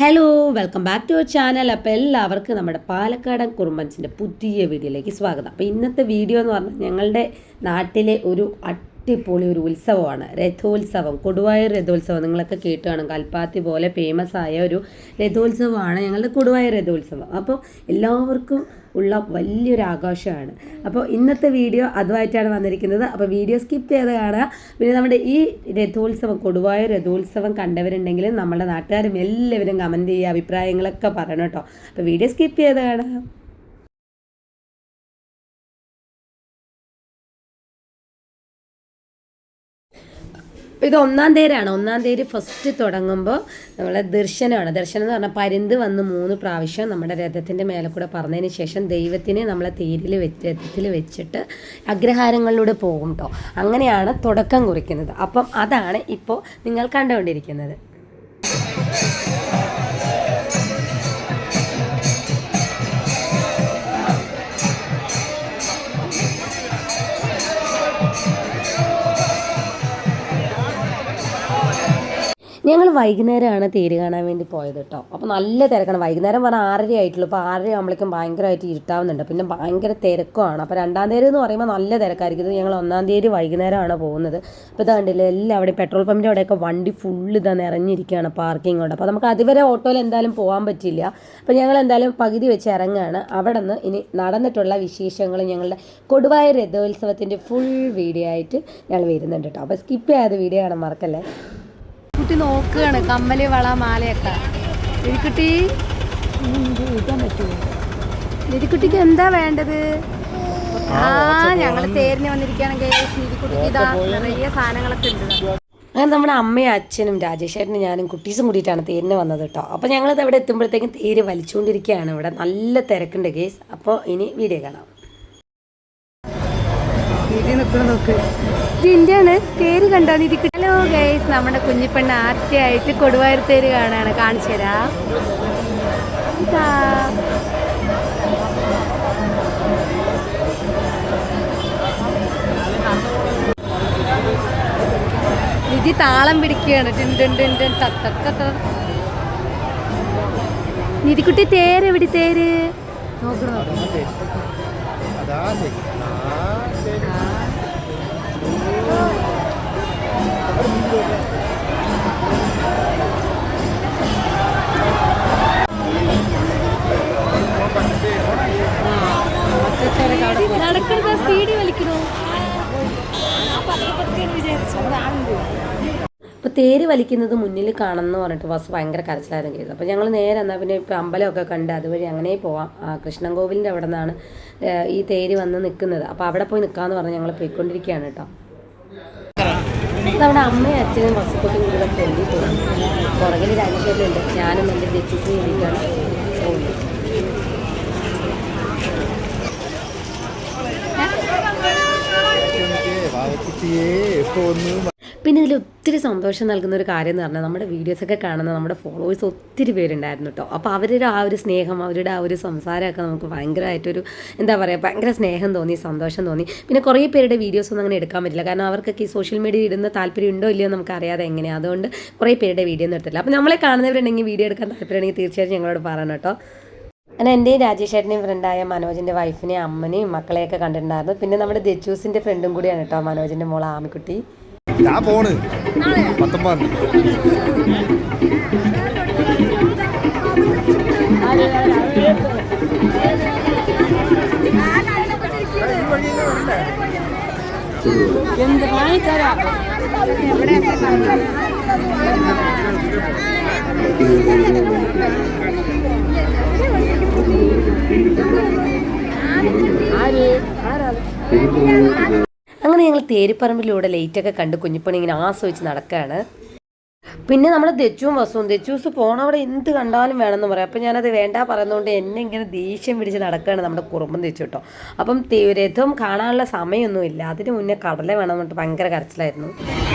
Hello welcome back to our channel അപ്പോൾ എല്ലാവർക്കും നമ്മുടെ പാലക്കാടൻ കുറുമ്പൻസിന്റെ പുതിയ വീഡിയോയിലേക്ക് സ്വാഗതം. അപ്പോൾ ഇന്നത്തെ വീഡിയോ എന്ന് പറഞ്ഞാൽ ഞങ്ങളുടെ നാട്ടിലെ ഒരു അടിപൊളി ഒരു ഉത്സവമാണ്. രഥോത്സവം കൊടുവായൂർ രഥോത്സവം. നിങ്ങളൊക്കെ കേട്ട് കാണും. കൽപ്പാത്തി പോലെ ഫേമസ് ആയ ഒരു രഥോത്സവമാണ് ഞങ്ങളുടെ കൊടുവായൂർ രഥോത്സവം. അപ്പോൾ എല്ലാവർക്കും ഉള്ള വലിയൊരു ആഘോഷമാണ്. അപ്പോൾ ഇന്നത്തെ വീഡിയോ അതുമായിട്ടാണ് വന്നിരിക്കുന്നത്. അപ്പോൾ വീഡിയോ സ്കിപ്പ് ചെയ്ത് കാണുക. പിന്നെ നമ്മുടെ ഈ രഥോത്സവം കൊടുവായ രഥോത്സവം കണ്ടവരുണ്ടെങ്കിൽ നമ്മുടെ നാട്ടുകാരും എല്ലാവരും കമന്റ് ചെയ്യുക അഭിപ്രായങ്ങളൊക്കെ പറയണം കേട്ടോ. അപ്പോൾ വീഡിയോ സ്കിപ്പ് ചെയ്ത് കാണുക ഇത് ഒന്നാം തേരാണ് ഒന്നാം തേര് ഫസ്റ്റ് തുടങ്ങുമ്പോൾ നമ്മളെ ദർശനമാണ്. ദർശനം എന്ന് പറഞ്ഞാൽ പരിന്ത് വന്ന് മൂന്ന് പ്രാവശ്യം നമ്മുടെ രഥത്തിന്റെ മേലെ കൂടെ പറഞ്ഞതിന് ശേഷം ദൈവത്തിനെ നമ്മളെ തേരിൽ വെച്ച് രഥത്തിൽ വെച്ചിട്ട് അഗ്രഹാരങ്ങളിലൂടെ പോകും കേട്ടോ അങ്ങനെയാണ് തുടക്കം കുറിക്കുന്നത്. അപ്പം അതാണ് ഇപ്പോൾ നിങ്ങൾ കണ്ടുകൊണ്ടിരിക്കുന്നത്. ഞങ്ങൾ വൈകുന്നേരമാണ് തേര് കാണാൻ വേണ്ടി പോയത് കേട്ടോ അപ്പോൾ നല്ല തിരക്കാണ്. വൈകുന്നേരം പറഞ്ഞാൽ ആറര ആയിട്ടുള്ളൂ. അപ്പോൾ ആറര ആകുമ്പോഴേക്കും ഭയങ്കരമായിട്ട് ഇരുട്ടാവുന്നുണ്ട്. പിന്നെ ഭയങ്കര തിരക്കുമാണ് അപ്പോൾ രണ്ടാം തേര് എന്ന് പറയുമ്പോൾ നല്ല തിരക്കായിരിക്കും. ഞങ്ങൾ ഒന്നാം തീയതി വൈകുന്നേരമാണ് പോകുന്നത്. അപ്പോൾ ഇത് കണ്ടില്ലേ അവിടെ പെട്രോൾ പമ്പിന്റെ അവിടെയൊക്കെ വണ്ടി ഫുള്ള് ഇതാ നിറഞ്ഞിരിക്കുകയാണ് പാർക്കിംഗ് കൊണ്ട്. അപ്പോൾ നമുക്ക് അതുവരെ ഓട്ടോയിൽ എന്തായാലും പോകാൻ പറ്റില്ല അപ്പോൾ ഞങ്ങൾ എന്തായാലും പകുതി വെച്ച് ഇറങ്ങുകയാണ് അവിടെ നിന്ന് ഇനി നടന്നിട്ടുള്ള വിശേഷങ്ങൾ ഞങ്ങളുടെ കൊടുവായ രഥോത്സവത്തിന്റെ ഫുൾ വീഡിയോ ആയിട്ട് ഞങ്ങൾ വരുന്നുണ്ട് കേട്ടോ അപ്പോൾ സ്കിപ്പ് ചെയ്യാതെ വീഡിയോ കാണാൻ മറക്കല്ലേ? കുട്ടി നോക്കുകയാണ്. കമ്മൽ വള മാലയൊക്കെ. എരിക്കുട്ടി എരിക്കുട്ടിക്ക് എന്താ വേണ്ടത്? ആ ഞങ്ങൾ തേരിന് വന്നിരിക്കുകയാണെങ്കിൽ നിധിക്കുട്ടിക്ക് ഇതാ നിറയെ സാധനങ്ങളൊക്കെ ഉണ്ട്. അങ്ങനെ നമ്മുടെ അമ്മയും അച്ഛനും രാജേഷേട്ടനും ഞാനും കുട്ടീസും കൂടിയിട്ടാണ് തേരിന് വന്നത് കേട്ടോ. അപ്പോൾ ഞങ്ങളിത് അവിടെ എത്തുമ്പോഴത്തേക്കും തേര് വലിച്ചുകൊണ്ടിരിക്കുകയാണ്. ഇവിടെ നല്ല തിരക്കുണ്ട് കേസ് അപ്പോൾ ഇനി വീഡിയോ കാണാം. നിൽക്കണ നോക്ക്. ഇതിന്റെയാണ് പേര് കണ്ടോ നിധിക്കുട്ടി ഹലോ ഗൈസ് നമ്മുടെ കുഞ്ഞിപ്പെണ്ണ ആദ്യമായിട്ട് കൊടുവായൂർത്തേര് കാണാണ്. കാണിച്ചു തരാം. ഇതാ. നിധി താളം പിടിക്കുകയാണ്. ടിൻ ടിൻ ടിൻ ടിൻ ടക്ക് ടക്ക് ടക്ക്. നിധിക്കുട്ടി തേര് എവിടെ തേര്? നോക്കണം അപ്പോൾ തേര് വലിക്കുന്നത് മുന്നിൽ കാണണമെന്ന് പറഞ്ഞിട്ട് ബസ് ഭയങ്കര കരച്ചിലായിരുന്നു ചെയ്തത്. അപ്പോൾ ഞങ്ങൾ നേരെ എന്നാൽ പിന്നെ ഇപ്പോൾ അമ്പലമൊക്കെ കണ്ട് അതുവഴി അങ്ങനെ പോവാം. കൃഷ്ണൻ കോവിലിന്റെ അവിടെ നിന്നാണ് ഈ തേര് വന്ന് നിൽക്കുന്നത് അപ്പോൾ അവിടെ പോയി നിൽക്കാന്ന് പറഞ്ഞ് ഞങ്ങൾ പോയിക്കൊണ്ടിരിക്കുകയാണ് കേട്ടോ. നമ്മുടെ അമ്മയും അച്ഛനും ബസ്സൊക്കെ കൂടെ പോകും പുറകിൽ രാജശേഖരനുണ്ട്. ഞാനും എന്റെ ജഡ്ജിക്ക് വേണ്ടിയിട്ടാണ് പോകുന്നത് പിന്നെ ഇതിൽ ഒത്തിരി സന്തോഷം നൽകുന്ന ഒരു കാര്യം എന്ന് പറഞ്ഞാൽ നമ്മുടെ വീഡിയോസൊക്കെ കാണുന്ന നമ്മുടെ ഫോളോവേഴ്സ് ഒത്തിരി പേരുണ്ടായിരുന്നു കേട്ടോ അപ്പോൾ അവരുടെ ആ ഒരു സ്നേഹം അവരുടെ ആ ഒരു സംസാരമൊക്കെ നമുക്ക് ഭയങ്കരമായിട്ടൊരു എന്താ പറയുക ഭയങ്കര സ്നേഹം തോന്നി സന്തോഷം തോന്നി. പിന്നെ കുറേ പേരുടെ വീഡിയോസ് ഒന്നും അങ്ങനെ എടുക്കാൻ പറ്റില്ല. കാരണം അവർക്കൊക്കെ ഈ സോഷ്യൽ മീഡിയ ഇടുന്ന താല്പര്യം ഉണ്ടോ ഇല്ലയോ നമുക്ക് അറിയാതെ എങ്ങനെയാണ് അതുകൊണ്ട് കുറേ പേരുടെ വീഡിയോ ഒന്നും എടുത്തില്ല. അപ്പോൾ നമ്മളെ കാണുന്നവരുണ്ടെങ്കിൽ വീഡിയോ എടുക്കാൻ താല്പര്യമുണ്ടെങ്കിൽ തീർച്ചയായിട്ടും ഞങ്ങളോട് പറയണം കേട്ടോ അങ്ങനെ എന്റെയും രാജേഷേട്ടനെയും ഫ്രണ്ടായ മനോജിന്റെ വൈഫിനെയും അമ്മനെയും മക്കളെയൊക്കെ കണ്ടിട്ടുണ്ടായിരുന്നു. പിന്നെ നമ്മുടെ ദച്ചൂസിന്റെ ഫ്രണ്ടും കൂടിയാണ് കേട്ടോ മനോജിന്റെ മോൾ ആമിക്കുട്ടി. ഞാൻ പോണ്. പത്തൊമ്പതാം തീയതി. അങ്ങനെ ഞങ്ങൾ തേരിപ്പറമ്പിലൂടെ ലൈറ്റൊക്കെ കണ്ട് കുഞ്ഞിപ്പണി ഇങ്ങനെ ആസ്വദിച്ച് നടക്കുകയാണ് പിന്നെ നമ്മൾ ദച്ചുവും വസുവും ദച്ചുസ് പോണവിടെ എന്ത് കണ്ടാലും വേണമെന്ന് പറയാം. അപ്പം ഞാനത് വേണ്ട പറയുന്നതുകൊണ്ട് എന്നെ ഇങ്ങനെ ദേഷ്യം പിടിച്ച് നടക്കുകയാണ് നമ്മുടെ കുറുമ്പം തെച്ചു കേട്ടോ. അപ്പം രഥം കാണാനുള്ള സമയമൊന്നും ഇല്ല. അതിന് മുന്നേ കടല വേണം എന്നിട്ട് ഭയങ്കര കരച്ചിലായിരുന്നു.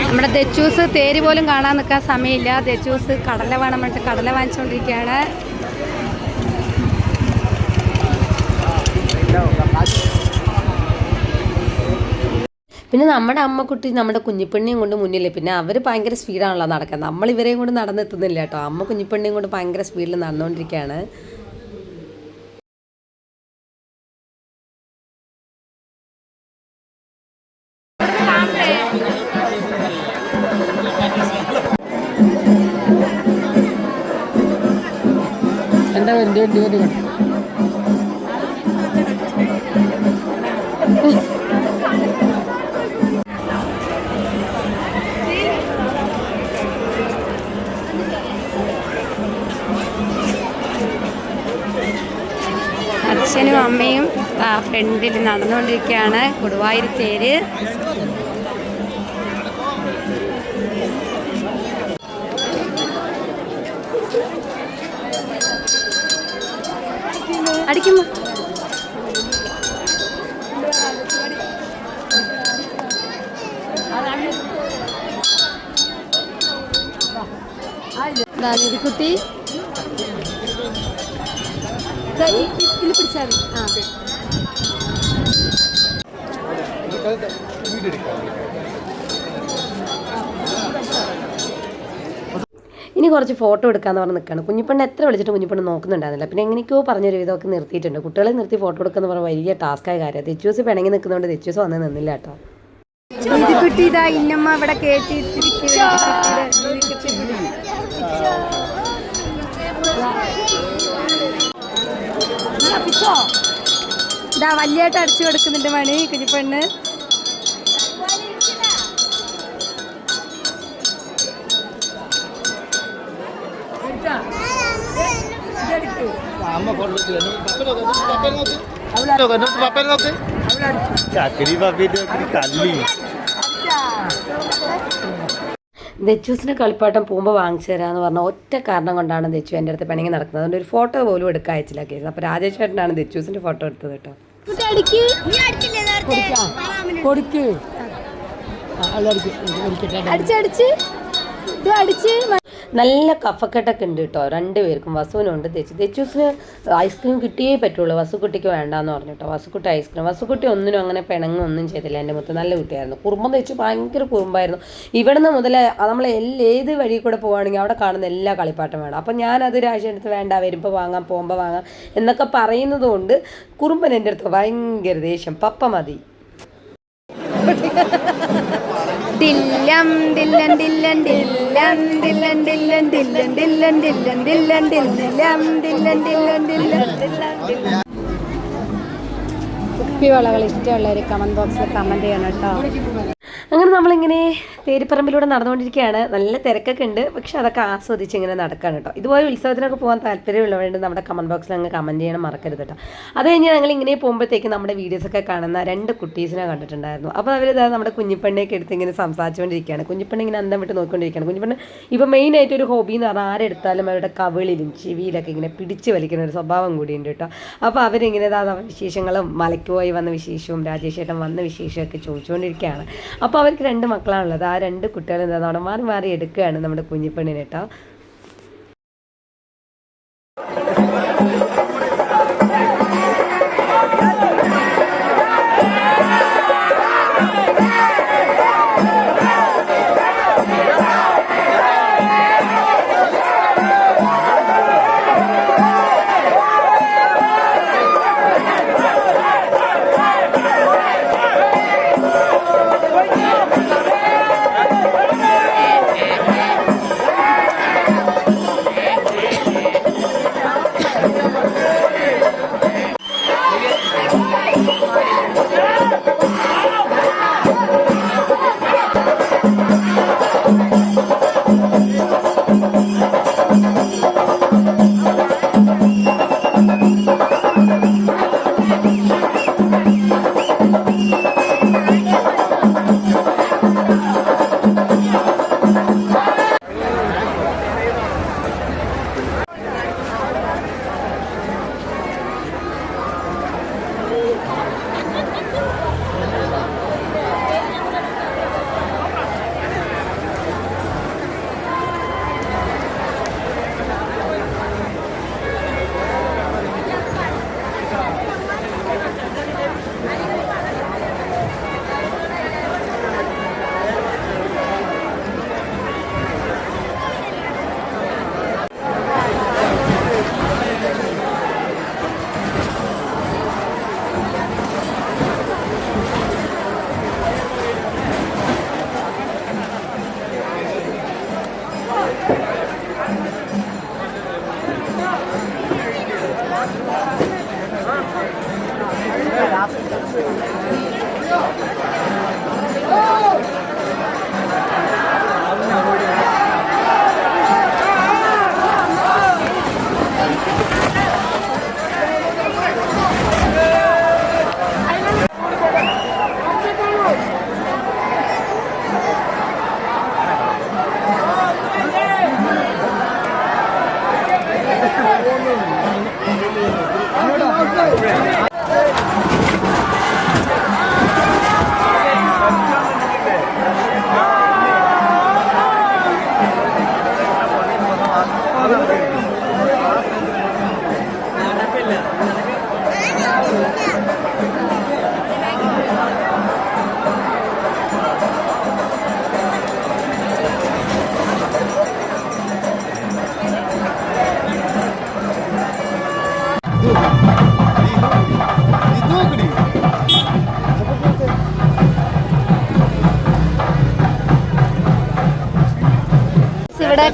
നമ്മുടെ ദച്ചൂസ് തേര് പോലും കാണാൻ നിൽക്കാൻ സമയമില്ല. ദച്ചൂസ് കടല വേണം പറഞ്ഞിട്ട് കടല വാങ്ങിച്ചുകൊണ്ടിരിക്കുകയാണ്. പിന്നെ നമ്മുടെ അമ്മക്കുട്ടി നമ്മുടെ കുഞ്ഞിപ്പെണ്ണിയും കൊണ്ട് മുന്നിൽ പിന്നെ അവർ ഭയങ്കര സ്പീഡാണല്ലോ നടക്കുക നമ്മൾ ഇവരെയും കൊണ്ട് നടന്നെത്തുന്നില്ല കേട്ടോ. അമ്മ കുഞ്ഞിപ്പെണ്ണിയും കൊണ്ട് ഭയങ്കര സ്പീഡിൽ നടന്നുകൊണ്ടിരിക്കുകയാണ് എന്താ വണ്ടി വണ്ടി വണ്ടി? ഫ്രണ്ടിൽ നടന്നുകൊണ്ടിരിക്കുകയാണ്. കൊടുവായൂർ തേര്. അടിക്കുമ്പോ. കുട്ടി. ഇതിൽ പിടിച്ചാൽ മതി. ആ. ഇനി കുറച്ച് ഫോട്ടോ എടുക്കാന്ന് പറഞ്ഞ് നിൽക്കുകയാണ് കുഞ്ഞിപ്പണ്ണ് എത്ര വിളിച്ചിട്ട് കുഞ്ഞിപ്പണ്ണ് നോക്കുന്നുണ്ടായിരുന്നില്ല. പിന്നെ എങ്ങനെയൊക്കെയോ പറഞ്ഞൊരു വിധമൊക്കെ നിർത്തിയിട്ടുണ്ട്. കുട്ടികളെ നിർത്തി ഫോട്ടോ എടുക്കുന്ന പറഞ്ഞാൽ വലിയ ടാസ്ക്കായ കാര്യം. തെച്ചൂസ് പിണങ്ങി നിൽക്കുന്നതുകൊണ്ട് തെച്ചൂസ് വന്ന് നിന്നില്ല കേട്ടോ. ഇത് ഇതാ ഇന്നമ്മ ഇവിടെ അടിച്ചു കൊടുക്കുന്നുണ്ട് മണി കുഞ്ഞിപ്പെണ്ണ്. ദച്ചൂസിന് കളിപ്പാട്ടം പോകുമ്പോൾ വാങ്ങിച്ചു തരാമെന്ന് പറഞ്ഞ ഒറ്റ കാരണം കൊണ്ടാണ് ദച്ചു എന്റെ അടുത്ത് പണിങ്ങി നടക്കുന്നത്. അതുകൊണ്ട് ഒരു ഫോട്ടോ പോലും എടുക്കാൻ അയച്ചില്ല കേസ്. അപ്പോൾ രാജേഷ് ചേട്ടനാണ് ദച്ചൂസിന്റെ ഫോട്ടോ എടുത്തത് കേട്ടോ. കൊടുക്ക്. അടിച്ച് അടിച്ച്. ഇത് അടിച്ച്. നല്ല കഫക്കെട്ടൊക്കെ ഉണ്ട് കേട്ടോ. രണ്ടുപേർക്കും വസുവിനുണ്ട് തെച്ചു. തെച്ചൂസിന് ഐസ്ക്രീം കിട്ടിയേ പറ്റുള്ളൂ. വസുക്കുട്ടിക്ക് വേണ്ടാന്ന് പറഞ്ഞു കേട്ടോ. വസുക്കുട്ടി ഐസ്ക്രീം വസുക്കുട്ടി ഒന്നിനും അങ്ങനെ പിണങ്ങൊന്നും ചെയ്തില്ല എന്റെ മുത്ത്. നല്ല കുട്ടിയായിരുന്നു. കുറുമ്പം തെച്ചു ഭയങ്കര കുറുമ്പായിരുന്നു. ഇവിടുന്ന് മുതൽ നമ്മൾ ഏത് വഴി കൂടെ പോവുകയാണെങ്കിൽ അവിടെ കാണുന്ന എല്ലാ കളിപ്പാട്ടും വേണം. അപ്പം ഞാനത് രാശി എടുത്ത് വേണ്ട വരുമ്പോൾ വാങ്ങാം പോകുമ്പോൾ വാങ്ങാം എന്നൊക്കെ പറയുന്നത് കൊണ്ട് കുറുമ്പൻ എന്റെ അടുത്ത് ഭയങ്കര ദേഷ്യം. പപ്പ മതി. ദില്ലൻ ദില്ലൻ കുപ്പിവളകൾ ഇഷ്ടമുള്ളവർ കമന്റ് ബോക്സിൽ കമന്റ് ചെയ്യണം കേട്ടോ അങ്ങനെ നമ്മളിങ്ങനെ തേരിപ്പറമ്പിലൂടെ നടന്നുകൊണ്ടിരിക്കുകയാണ്. നല്ല തിരക്കൊക്കെ ഉണ്ട്. പക്ഷെ അതൊക്കെ ആസ്വദിച്ച് ഇങ്ങനെ നടക്കാണ് കേട്ടോ. ഇതുപോലെ ഉത്സവത്തിനൊക്കെ പോകാൻ താല്പര്യമുള്ളവരുണ്ട് നമ്മുടെ കമന്റ് ബോക്സിൽ അങ്ങ് കമന്റ് ചെയ്യണം മറക്കരുത് കേട്ടോ. അത് കഴിഞ്ഞ് ഞങ്ങൾ ഇങ്ങനെ പോകുമ്പോഴത്തേക്ക് നമ്മുടെ വീഡിയോസൊക്കെ കാണുന്ന രണ്ട് കുട്ടീസിനെ കണ്ടിട്ടുണ്ടായിരുന്നു. അപ്പോൾ അവർ ഇതാ നമ്മുടെ കുഞ്ഞിപ്പെണ്ണയൊക്കെ എടുത്ത് ഇങ്ങനെ സംസാരിച്ചുകൊണ്ടിരിക്കുകയാണ്. കുഞ്ഞിപ്പെണ്ണ ഇങ്ങനെ അന്തം വിട്ട് നോക്കിക്കൊണ്ടിരിക്കുകയാണ്. കുഞ്ഞിപ്പെണ്ണ ഇപ്പോൾ മെയിനായിട്ട് ഒരു ഹോബി എന്ന് പറഞ്ഞാൽ ആരെടുത്താലും അവരുടെ കവിളിലും ചെവിയിലൊക്കെ ഇങ്ങനെ പിടിച്ച് വലിക്കുന്ന ഒരു സ്വഭാവം കൂടിയുണ്ട് കേട്ടോ. അപ്പോൾ അവരിങ്ങനെ ഇതാ വിശേഷങ്ങളും മലയ്ക്ക് പോയി വന്ന വിശേഷവും രാജേഷേട്ടൻ വന്ന വിശേഷമൊക്കെ ചോദിച്ചുകൊണ്ടിരിക്കുകയാണ്. അപ്പോൾ അവർക്ക് രണ്ട് മക്കളാണുള്ളത്. രണ്ട് കുട്ടികളും എന്താ മാറി മാറി എടുക്കുകയാണ് നമ്മുടെ കുഞ്ഞിപ്പെണ്ണിനെ കേട്ടോ ഇത്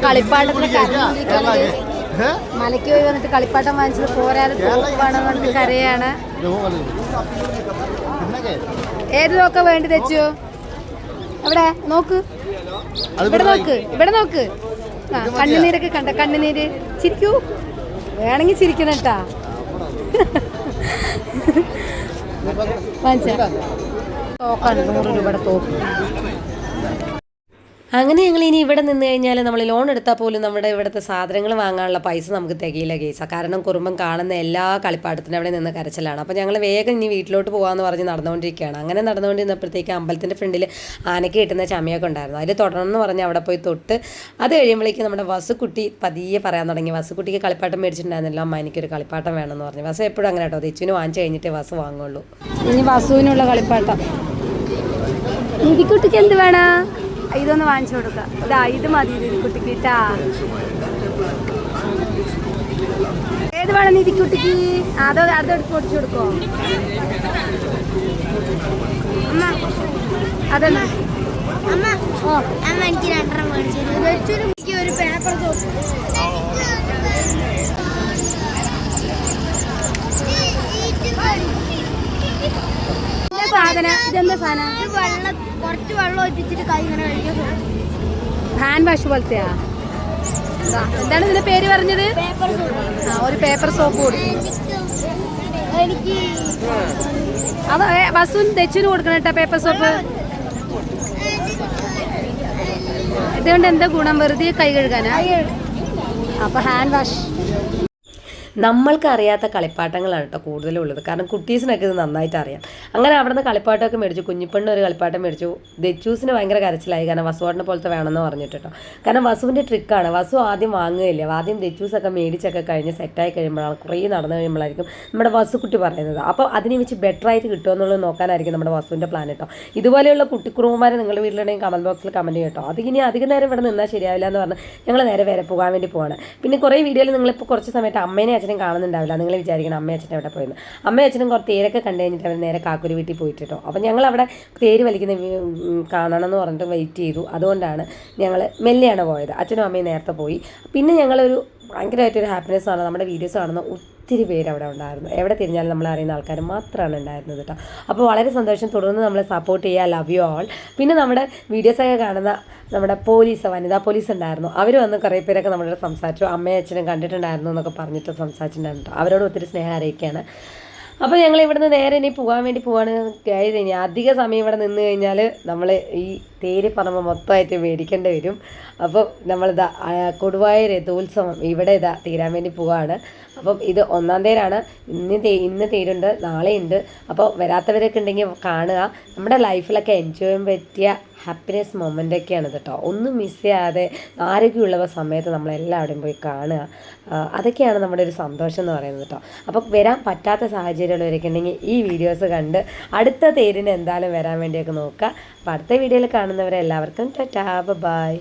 കളിപ്പാട്ടത്തിന്? മലയ്ക്ക് പോയി വന്നിട്ട് കളിപ്പാട്ടം വാങ്ങിച്ചത് പോരാതെ വേണം പറഞ്ഞിട്ട് കരയാണ്. ഏത് തോക്ക വേണ്ടി തെച്ചു? അവിടെ നോക്ക്. ഇവിടെ നോക്ക്. ഇവിടെ നോക്ക്. ആ കണ്ണുനീരൊക്കെ കണ്ട കണ്ണുനീര്. ചിരിക്കൂ. വേണമെങ്കിൽ ചിരിക്കണം കേട്ടാ. വാങ്ങിച്ച. തോക്കാണ്. നൂറ് രൂപയുടെ തോക്ക്. അങ്ങനെ ഞങ്ങൾ ഇനി ഇവിടെ നിന്ന് കഴിഞ്ഞാൽ നമ്മൾ ലോൺ എടുത്താൽ പോലും നമ്മുടെ ഇവിടുത്തെ സാധനങ്ങൾ വാങ്ങാനുള്ള പൈസ നമുക്ക് തികയില്ല കേസ കാരണം കുറുമ്പം കാണുന്ന എല്ലാ കളിപ്പാട്ടത്തിനും അവിടെ നിന്ന് കരച്ചിലാണ്. അപ്പോൾ ഞങ്ങൾ വേഗം ഇനി വീട്ടിലോട്ട് പോകാമെന്ന് പറഞ്ഞ് നടന്നുകൊണ്ടിരിക്കുകയാണ്. അങ്ങനെ നടന്നുകൊണ്ടിരുന്നപ്പോഴത്തേക്ക് അമ്പലത്തിന്റെ ഫ്രണ്ടിൽ ആനയ്ക്ക് കിട്ടുന്ന ചമയൊക്കെ ഉണ്ടായിരുന്നു. അതിൽ തുടർന്ന് പറഞ്ഞ് അവിടെ പോയി തൊട്ട് അത് കഴിയുമ്പോഴേക്കും നമ്മുടെ വസുക്കുട്ടി പതിയെ പറയാൻ തുടങ്ങി. വസുക്കുട്ടിക്ക് കളിപ്പാട്ടം മേടിച്ചിട്ടുണ്ടായിരുന്നല്ലോ അമ്മ എനിക്കൊരു കളിപ്പാട്ടം വേണമെന്ന് പറഞ്ഞു. വസു എപ്പോഴും അങ്ങനെ കേട്ടോ. തെച്ചുവിന് വാങ്ങിച്ചു കഴിഞ്ഞിട്ട് വസു വാങ്ങുള്ളൂ. ഇനി വസുവിനുള്ള കളിപ്പാട്ടം. നിധിക്കുട്ടിക്ക് എന്ത് വേണ? ഇതൊന്ന് വാങ്ങിച്ചു കൊടുക്കാം. ഇതാ ഇത് മതി കുട്ടിക്ക് കേട്ടാ ഏത് വേണം നിധിക്കുട്ടിക്ക് കുട്ടിക്ക്? അതോ അതെടുത്ത് പൊടിച്ചു കൊടുക്കോ? അമ്മ അതെന്നാ? അമ്മ ഓ അമ്മ എനിക്ക് രണ്ടെണ്ണം മേടിച്ചു ഒരു പേപ്പർ ഇതെന്താ ഇതെന്താ സാധനം. വെള്ളം കുറച്ച് വെള്ളം ഒറ്റിച്ചിട്ട് കൈ ഇങ്ങനെ കഴിക്കാൻ ഹാൻഡ് വാഷ് പോലത്തെയാ? എന്താണ് ഇതിന്റെ പേര് പറഞ്ഞത്? ആ ഒരു പേപ്പർ സോപ്പ് കൂടി. എനിക്ക് അത് വസുവിന് തെച്ചിന് കൊടുക്കണം കേട്ടോ പേപ്പർ സോപ്പ്. ഇതുകൊണ്ട് എന്താ ഗുണം? വെറുതെ കൈ കഴുകാനാ? അപ്പൊ ഹാൻഡ് വാഷ്. നമ്മൾക്ക് അറിയാത്ത കളിപ്പാട്ടങ്ങളാണ് കേട്ടോ കൂടുതലുള്ളത്. കാരണം കുട്ടീസിനൊക്കെ ഇത് നന്നായിട്ട് അറിയാം അങ്ങനെ അവിടെ നിന്ന് കളിപ്പാട്ടമൊക്കെ മേടിച്ചു. കുഞ്ഞിപ്പെണ്ണ് ഒരു കളിപ്പാട്ടം മേടിച്ചു. ദച്ചൂസിന് ഭയങ്കര കരച്ചിലായി. കാരണം വസുവാട്ടിനെ പോലത്തെ വേണമെന്ന് പറഞ്ഞിട്ട് കേട്ടോ. കാരണം വസുവിന്റെ ട്രിക്കാണ്. വസു ആദ്യം വാങ്ങുകയില്ല. ആദ്യം ദച്ചൂസൊക്കെ മേടിച്ചൊക്കെ കഴിഞ്ഞ് സെറ്റായി കഴിയുമ്പോഴാണ് കുറേ നടന്നു കഴിയുമ്പോഴായിരിക്കും നമ്മുടെ വസുക്കുട്ടി പറയുന്നത്. അപ്പോൾ അതിനെ വെച്ച് ബെറ്റർ ആയിട്ട് കിട്ടുമോ എന്നുള്ളത് നോക്കാനായിരിക്കും നമ്മുടെ വസുവിന്റെ പ്ലാൻ കേട്ടോ. ഇതുപോലെയുള്ള കുട്ടിക്കുറുമ്പന്മാരെ നിങ്ങളുടെ വീട്ടിലുണ്ടെങ്കിൽ കമന്റ് ബോക്സിൽ കമന്റ് കേട്ടോ അത് ഇനി അധികം നേരം ഇവിടെ നിന്നാൽ ശരിയാവില്ല എന്ന് പറഞ്ഞ് ഞങ്ങൾ നേരെ വരെ പോകാൻ വേണ്ടി പോവാണ്. പിന്നെ കുറേ വീഡിയോയിൽ നിങ്ങളിപ്പോൾ കുറച്ച് സമയത്ത് അമ്മേനെ അച്ഛനും കാണുന്നുണ്ടാവില്ല. നിങ്ങൾ വിചാരിക്കണം അമ്മയും അച്ഛനും അവിടെ പോയെന്ന്. അമ്മയും അച്ഛനും കുറച്ച് തേരൊക്കെ കണ്ടു കഴിഞ്ഞിട്ട് അവർ നേരെ കാക്കൂരി വീട്ടിൽ പോയിട്ടോ അപ്പോൾ ഞങ്ങൾ അവിടെ തേര് വലിക്കുന്ന കാണണം എന്ന് പറഞ്ഞിട്ട് വെയിറ്റ് ചെയ്തു. അതുകൊണ്ടാണ് ഞങ്ങൾ മെല്ലെയാണ് പോയത്. അച്ഛനും അമ്മയും നേരത്തെ പോയി. പിന്നെ ഞങ്ങളൊരു ഭയങ്കരമായിട്ടൊരു ഹാപ്പിനെസ് ആണ്. നമ്മുടെ വീഡിയോസ് കാണുന്ന ഒത്തിരി പേര് അവിടെ ഉണ്ടായിരുന്നു. എവിടെ തിരിഞ്ഞാലും നമ്മൾ അറിയുന്ന ആൾക്കാർ മാത്രമാണ് ഉണ്ടായിരുന്നത് കേട്ടോ അപ്പോൾ വളരെ സന്തോഷം. തുടർന്ന് നമ്മളെ സപ്പോർട്ട് ചെയ്യുക. ലവ് യു ആൾ പിന്നെ നമ്മുടെ വീഡിയോസൊക്കെ കാണുന്ന നമ്മുടെ പോലീസ് വനിതാ പോലീസ് ഉണ്ടായിരുന്നു. അവർ വന്ന് കുറേ പേരൊക്കെ നമ്മളോട് സംസാരിച്ചു. അമ്മയും അച്ഛനും കണ്ടിട്ടുണ്ടായിരുന്നു എന്നൊക്കെ പറഞ്ഞിട്ട് സംസാരിച്ചിട്ടുണ്ടായിരുന്നു അവരോട് ഒത്തിരി സ്നേഹം അറിയിക്കുകയാണ്. അപ്പോൾ ഞങ്ങൾ ഇവിടുന്ന് നേരെ ഇനി പോകാൻ വേണ്ടി പോവാണ് കാര്യം ഇനി അധിക സമയം ഇവിടെ നിന്ന് കഴിഞ്ഞാൽ നമ്മൾ ഈ തേര് പറമ്പ് മൊത്തമായിട്ട് മേടിക്കേണ്ടി വരും. അപ്പോൾ നമ്മളിതാ കൊടുവായൂർ കൊടുവായ രഥോത്സവം ഇവിടെ ഇതാ തീരാൻ വേണ്ടി പോവാണ്. അപ്പം ഇത് ഒന്നാം തേരാണ്. ഇന്ന് തേ ഇന്ന് തേരുണ്ട് നാളെയുണ്ട് അപ്പോൾ വരാത്തവരൊക്കെ ഉണ്ടെങ്കിൽ കാണുക. നമ്മുടെ ലൈഫിലൊക്കെ എൻജോയ് ചെയ്യാൻ പറ്റിയ ഹാപ്പിനെസ് മൊമെന്റ് ഒക്കെയാണ് കേട്ടോ. ഒന്നും മിസ് ചെയ്യാതെ ആരോഗ്യമുള്ളവ സമയത്ത് നമ്മളെല്ലാവരുടെയും പോയി കാണുക. അതൊക്കെയാണ് നമ്മുടെ ഒരു സന്തോഷം എന്ന് പറയുന്നത് കേട്ടോ. അപ്പോൾ വരാൻ പറ്റാത്ത സാഹചര്യമുള്ളവരൊക്കെ ഉണ്ടെങ്കിൽ ഈ വീഡിയോസ് കണ്ട് അടുത്ത തേരിന് എന്തായാലും വരാൻ വേണ്ടിയൊക്കെ നോക്കുക. അപ്പോൾ അടുത്ത വീഡിയോയിൽ കാണുന്നവരെല്ലാവർക്കും ടാറ്റാ ബൈ